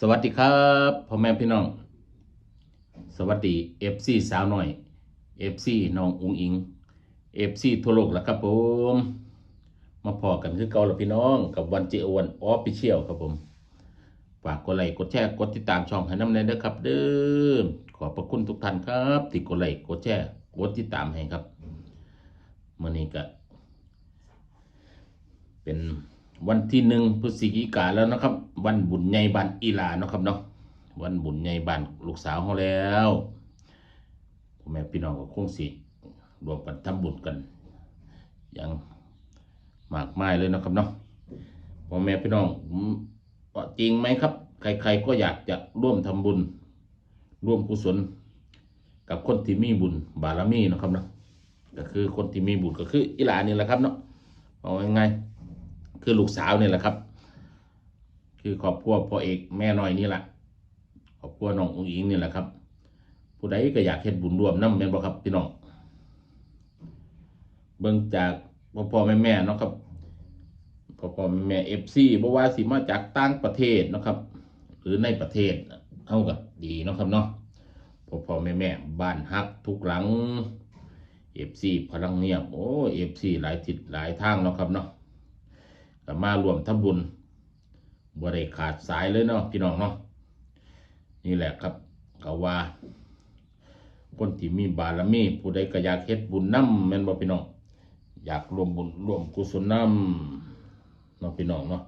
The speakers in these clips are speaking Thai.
สวัสดีครับพ่อแม่พี่น้อง สวัสดีเอฟซีสาวหน่อยเอฟซีน้องอุงอิงเอฟซีทั่วโลกแล้วครับผม มาพอกันคือเก่าแล้วพี่น้องกับวันเจวันออฟฟิเชียลครับผมฝากกดไลค์กดแชร์กดติดตามช่องให้น้ำในเด้อครับเด้อขอบพระคุณทุกท่านครับที่กดไลค์กดแชร์กดติดตามให้ครับมื่อนี้ก็เป็น วันที่หนึ่งพฤศจิกาแล้วนะครับ วันบุญใหญ่บ้านอีหลาเนาะครับเนาะวันบุญใหญ่บ้านลูกสาวเขาแล้วพ่อแม่พี่น้องก็คงสิรวมกันทำบุญกันอย่างมากมายเลยนะครับเนาะพ่อแม่พี่น้องจริงไหมครับ ใครๆก็อยากจะร่วมทำบุญ ร่วมกุศล กับคนที่มีบุญบารมีนะครับเนาะก็คือคนที่มีบุญก็คืออีหลานี่แหละครับเนาะเอาง่ายๆ คือลูกสาวนี่แหละครับ คือครอบครัวพ่อเอกแม่น้อยนี่แหละครอบครัวน้ององอิงนี่แหละครับ ผู้ใดก็อยากเฮ็ดบุญร่วมน้ำแม่นบ่ครับพี่น้องเบิ่งจากพ่อพ่อแม่แม่เนาะครับพ่อพ่อแม่แม่เอฟซีบ่ว่าสิมาจากต่างประเทศเนาะครับ หรือในประเทศเท่ากับดีเนาะครับเนาะพ่อพ่อแม่แม่บ้านฮักทุกหลังเอฟซีพลังเงียบโอ้เอฟซีหลายทิศหลายทางเนาะครับเนาะ ก็มารวมทำบุญบ่ได้ขาดสายเลยเนาะพี่น้องเนาะนี่แหละครับก็ว่า คนที่มีบารมีผู้ใดก็อยากเฮ็ดบุญนำแม่นบ่พี่น้องอยากรวมบุญรวมกุศลนำเนาะพี่น้องเนาะ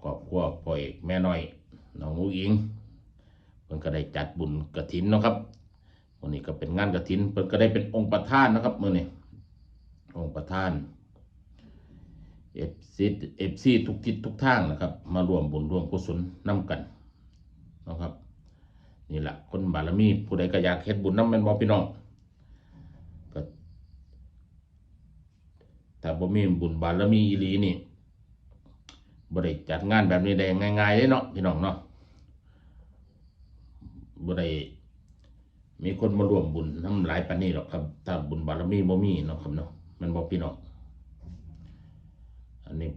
ครอบครัวพ่อเอกแม่น้อยน้องอุ๋งอิงเพิ่นก็ได้จัดบุญกฐินเนาะครับวันนี้ก็เป็นงานกฐินเพิ่นก็ได้เป็นองค์ประธานนะครับมื้อนี้องค์ประธาน เอฟซีเอฟซีทุกทิศทุกทางนะครับ มารวมบุญรวมกุศลนำกันนะครับ นี่แหละคนบารมีผู้ใดก็อยากเฮ็ดบุญนำแม่นบ่พี่น้องก็ถ้าบ่มีบุญบารมีอีหลีนี่บ่ได้จัดงานแบบนี้ได้ง่ายๆเด้เนาะพี่น้องเนาะบ่ได้มีคนมารวมบุญนำหลายปานนี้หรอกครับ ถ้าบุญบารมีบ่มีเนาะครับเนาะแมันบ่พี่น้อง อันนี้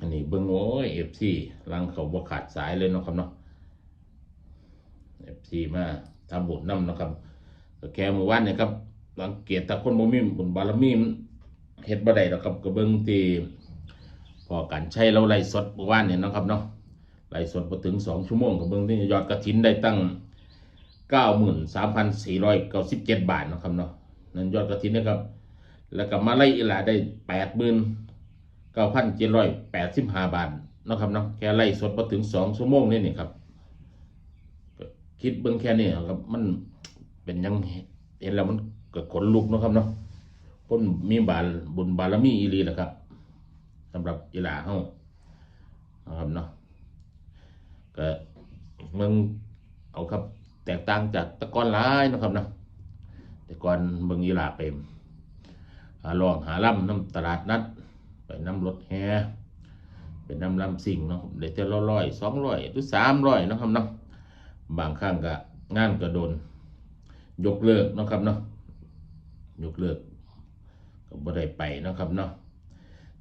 อันนี้เบิ้งโอ้ยเอฟซีลังเขาบ่ขาดสายเลยเนาะครับเนาะเอฟซีมาทำบุญน้ำนะครับแค่เมื่อวานเนี่ยครับสังเกตถ้าคนบ่มีบุญบารมีเฮ็ดบ่ได้หรอกครับก็เบิ่งที่พอกันใช้เราไล่สดเมื่อวานเนี่ยนะครับเนาะไล่สดบ่ถึงสองชั่วโมงก็เบิ่งที่ยอดกระถินได้ตั้ง93,497บาทเนาสิบเจ็ดบาทนะครับเนาะนั่นยอดกระถินนะครับ แล้วก็มาไล่อีหลาได้แปดหมื่นเก้าพันเจ็ดร้อยแปดสิบห้าบาทนะครับเนาะแค่ไล่สดมาถึงสองชั่วโมงนี่นี่ครับ คิดเบิ่งแค่นี้ครับมันเป็นยังเห็นแล้วมันก็ขนลุกนะครับเนาะคนมีบาลบุญบารมีอีหลีแหละครับสำหรับอีหลาเฮานะครับเนาะก็มืองเอาครับแตกต่างจากตะกอนหลายนะครับเนาะแต่ก่อนเบิ่งอีหลาเป็น หาลองหาล่ำน้ำตลาดนัด ไปน้ำรถแฮเป็นน้ำลำสิ่งเนาะเดี๋ยวจะร้อยสองร้อยหรือสามร้อยนะครับเนาะบางครั้งก็งานก็โดน ยกเลิกนะครับเนาะยกเลิกก็บ่ได้ไปนะครับเนาะ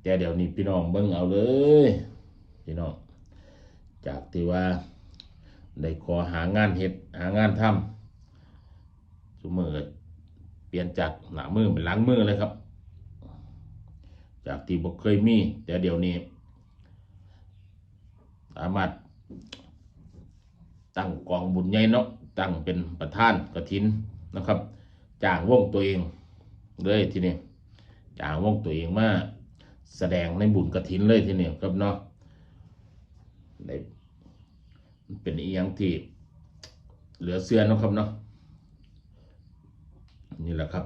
แต่เดี๋ยวนี้พี่น้องเบิ่งเอาเลย พี่น้องจากที่ว่าได้ขอหางานเฮ็ดหางานทำสมมือเปลี่ยนจากหน้ามือเป็นหลังมือเลยครับ จากที่บ่เคยมี แต่เดี๋ยวนี้ สามารถตั้งกองบุญใหญ่เนาะตั้งเป็นประธานกฐินนะครับจ้างวงตัวเองเลยทีนี้จ้างวงตัวเองมาแสดงในบุญกฐินเลยทีนี้ครับเนาะได้มันเป็นอีหยังที่เหลือเสือนะครับเนาะนี่แหละครับ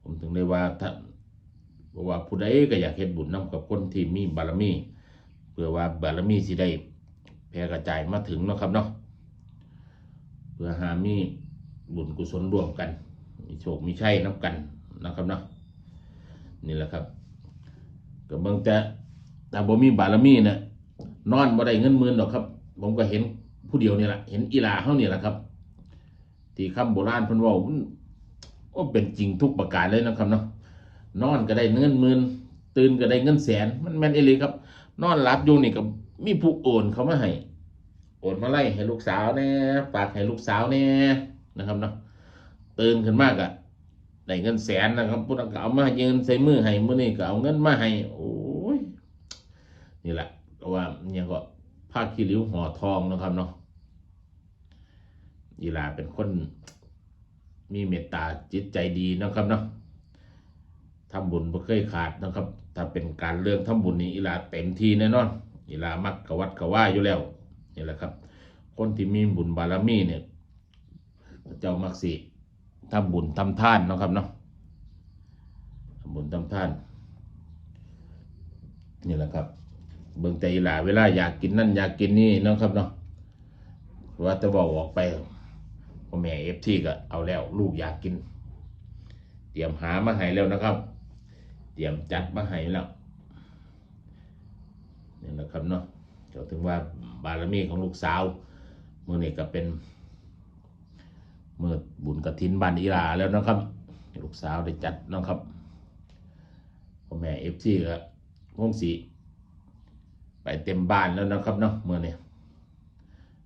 ผมถึงได้ว่าถ้า บอกว่าผู้ใดก็อยากเฮ็ดบุญนํกับคนที่มีบารมี เพื่อว่าบารมีสิได้แผ่กระจายมาถึงเนาะครับเนาะเพื่อหามีบุญกุศลร่วมกัน มีโชคมีชัยนับกันนะครับเนาะนี่แหละครับก็เบิ่งแต่แต่บ่มีบารมีเนี่ยนอนบ่ได้เงินหมื่นหรอกครับ ผมก็เห็นผู้เดียวนี่แหละเห็นอีหลาเฮานี่แหละครับ ที่คำโบราณเพิ่นเว้ามันเป็นจริงทุกประการเลยนะครับเนาะ นอนก็ได้เงินหมื่นตื่นก็ได้เงินแสน มันแม่นเอลีครับ นอนหลับอยู่นี่ก็มีผู้โอนเขามาให้โอนมาไล่ให้ลูกสาวแน่ฝากให้ลูกสาวแน่นะครับเนาะตื่นขึ้นมากอะได้เงินแสนนะครับพุทธก็เอามายืนใส่มือให้มือนี่ก็เอาเงินมาให้โอ้ยนี่แหละก็ว่าเนี่ยก็ผ้าคีริ้วห่อทองนะครับเนาะยีลาเป็นคนมีเมตตาจิตใจดีนะครับเนาะ ทำบุญบ่เคยขาดนะครับ ถ้าเป็นการเรื่องทำบุญนี่อีหลาเต็มที่แน่นอนอีลามักกะวัดกะว่าอยู่แล้วนี่แหละครับ คนที่มีบุญบารมีเนี่ยเจ้ามักสิทำบุญทำทานนะครับเนาะทำบุญทำทานนี่แหละครับ เบิ่งแต่อีหลาเวลาอยากกินนั่นอยากกินนี่นะครับเนาะว่าจะบอกออกไปพ่อแม่เอฟทีก็เอาแล้วลูกอยากกิน เตรียมหามาให้แล้วนะครับ เตรียมจัดมาให้แล้วนี่แหละครับเนาะก็ถึงว่าบารมีของลูกสาวมื่อนี้ก็เป็นเมื่อบุญกระถินบานอีลาแล้วนะครับ ลูกสาวได้จัดนะครับพ่อแม่เอฟซีก็คงสีไปเต็มบ้านแล้วนะครับเนาะเมื่อนี้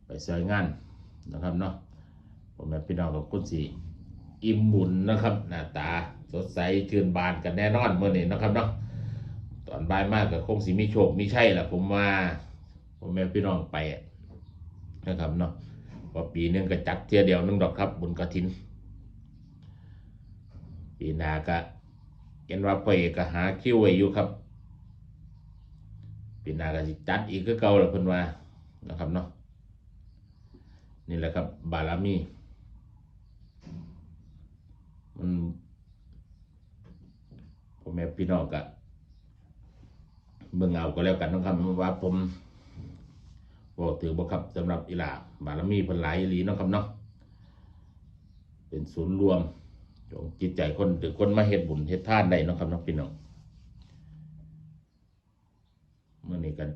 ไปซอยงานนะครับเนาะผมแม่พี่น้องกับคุณสีอิ่มบุญนะครับ หน้าตา สดใสชื่นบานกันแน่นอนเมื่อนี้นะครับเนาะตอนบ่ายมากกับคงสีมีโชคมีชัยแหละผมว่าผมแม่พี่น้องไปนะครับเนาะว่าปีหนึงก็จัดเที่ยเดียวนึงดอกครับ บุญกระถิน ปีนาก็เห็นว่าพ่อเอกก็หาคิวไว้อยู่ครับ ปีนาก็จัดอีกคือเก่าหละเพิ่นว่านะครับเนาะนี่แหละครับบารมีมัน พ่อแม่พี่น้องก็เบิ่งเอาก็แล้วกันเนาะครับว่าผมบอกถือบ่ครับสำหรับอีหลาบารมีเพิ่นหลายอีหลีเนาะครับเนาะเป็นศูนย์รวมของจิตใจคนหรือคนมาเฮ็ดบุญเฮ็ดทานได้เนะครับเนาะพี่น้องเมื่อนี้กัน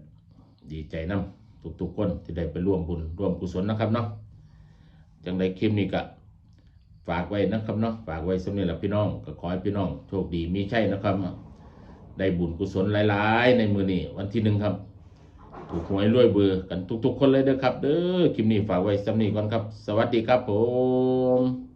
ดีใจนํทุกๆคนที่ได้ไปร่วมบุญร่วมกุศลนะครับเนาะจังไดคลิปนี้ก็ ฝากไว้นะครับเนาะฝากไว้สำนี้แหละพี่น้องก็ขอให้พี่น้อง โชคดีมีใช่นะครับ ได้บุญกุศลหลายๆ ในมือนี้วันที่หนึ่งครับ ถูกหวยรวยเบอร์กันทุก ๆ คนเลยเด้อครับ เด้อคลิปนี้ฝากไว้สำนี้ก่อนครับ สวัสดีครับผม